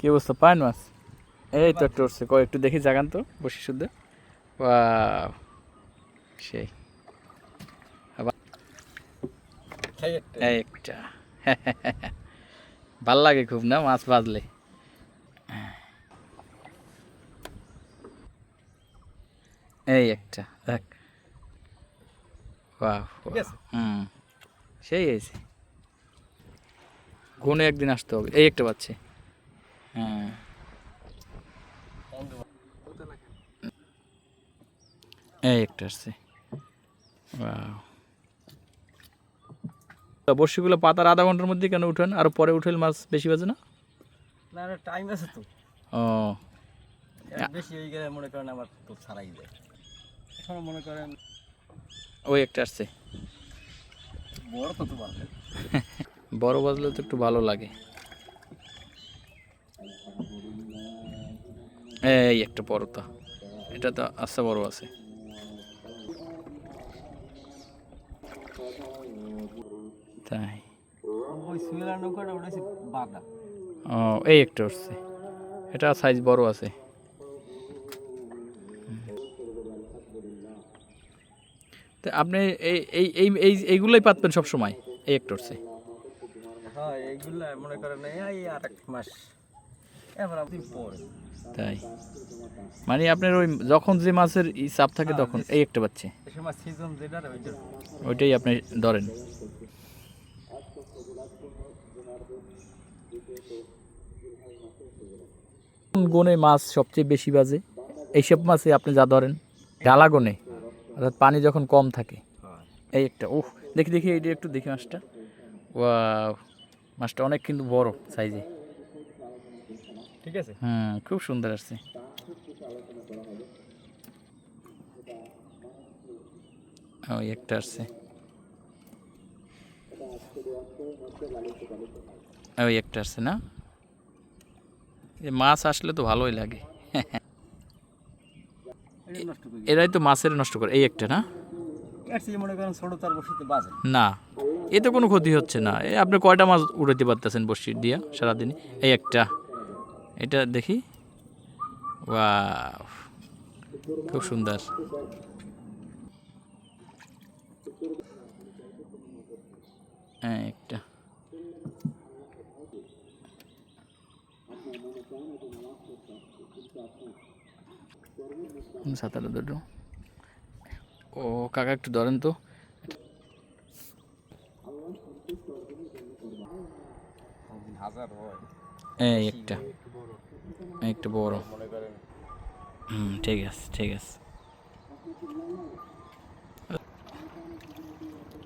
কি অবস্থা? পায়ন মাছ? এই তো একটু উঠছে। কয় একটু দেখি জাগান তো বসি শুদ্ধ। সেই। আবার একটা। ভালো লাগে খুব না মাছ বাজলে এই একটা দেখ। হুম। সেই হয়েছে। গুনে একদিন আসতে হবে। এই একটা পাচ্ছে। হ্যাঁ এই একটা আসছে। Wow. পাতার আধা ঘণ্টার মধ্যে কেন উঠেন? আর পরে উঠেল মাছ বেশি বাজে না? না না টাইম আছে তো। ও। বেশি হয়ে গেলে মনে করেন আমার তো ছাড়াই যায়। এখন মনে করেন ওই একটা আসছে। বড় কত বাড়বে বড় বাজলে তো একটু ভালো লাগে। এই একটা বড়টা এটা তো আচ্ছা বড় আছে। ও, এই একটা উঠছে। এটা সাইজ বড় আছে। তা আপনি এই এই এই এই, এইগুলোই পাতবেন সব সময় এই একটা উঠছে। হ্যাঁ মনে করেন, এই আর এক মাস। তাই। মানে আপনার ওই যখন যে মাছের চাপ থাকে তখন এই একটা পাচ্ছে ওইটাই আপনি ধরেন। কোন গুণে মাছ সবচেয়ে বেশি বাজে? এইসব মাছে আপনি যা ধরেন ডালা গুণে অর্থাৎ পানি যখন কম থাকে। এই একটা উহ দেখি দেখি এইটা একটু দেখি মাছটা। ওয়াও মাছটা অনেক কিন্তু বড় সাইজে। ঠিক আছে? হুম খুব সুন্দর আসছে। ওই একটা আসছে। ওই একটা আসছে না? এই মাছ আসলে তো ভালোই লাগে। এরাই তো মাছের নষ্ট করে এই একটা না? না এতে কোনো ক্ষতি হচ্ছে না। আপনি কয়টা মাছ উড়াইতে পারতেছেন বসির দিয়া সারাদিন? এই একটা। এটা দেখি। ওয়াও খুব সুন্দর। একটা। হুম, দুটো। ও কাকা একটু ধরেন তো। হাজার হয়। এই একটা একটা বড়। হুম ঠিক আছে ঠিক আছে।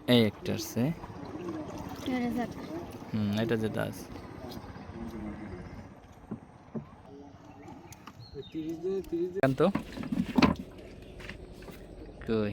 এই একটা আছে। হুম এটা যেটা আছে তো কই?